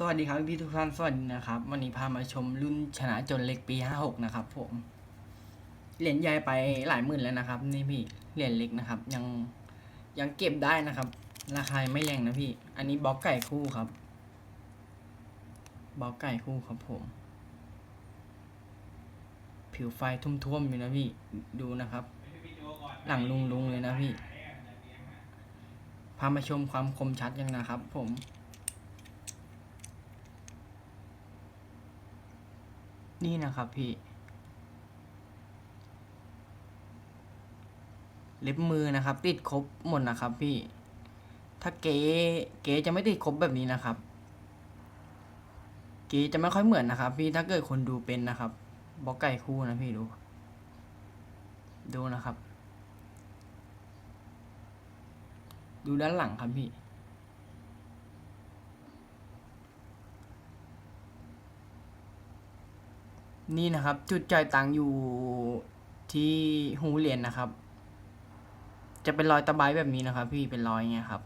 สวัสดีครับพี่ทุกท่านสวัสดีนะครับ วันนี้พามาชมรุ่นชนะจนเล็กปีห้าหกนะครับ ผมเหรียญใหญ่ไปหลายหมื่นแล้วนะครับ นี่พี่เหรียญเล็กนะครับ ยังยังเก็บได้นะครับ ราคาไม่แรงนะพี่ อันนี้บล็อกไก่คู่ครับบล็อกไก่คู่ครับผม ผิวไฟทุ่มๆอยู่นะพี่ดูนะครับ หลังลุงๆเลยนะพี่พามาชมความคมชัดยังนะครับ ผม นี่นะครับ พี่ เล็บมือนะครับ ติดครบหมดนะครับ พี่ ถ้าเก๋เก๋จะไม่ติดครบแบบนี้นะครับ เก๋จะไม่ค่อยเหมือนนะครับ พี่ถ้าเกิดคนดูเป็นนะครับบล็อกไก่คู่นะพี่ดู ดูนะครับ ดูด้านหลังครับพี่ นี่นะครับ จุดจ่ายตังค์อยู่ที่หูเหรียญนะครับ จะเป็นรอยตะไบแบบนี้นะครับ พี่เป็นรอยเงี้ยครับ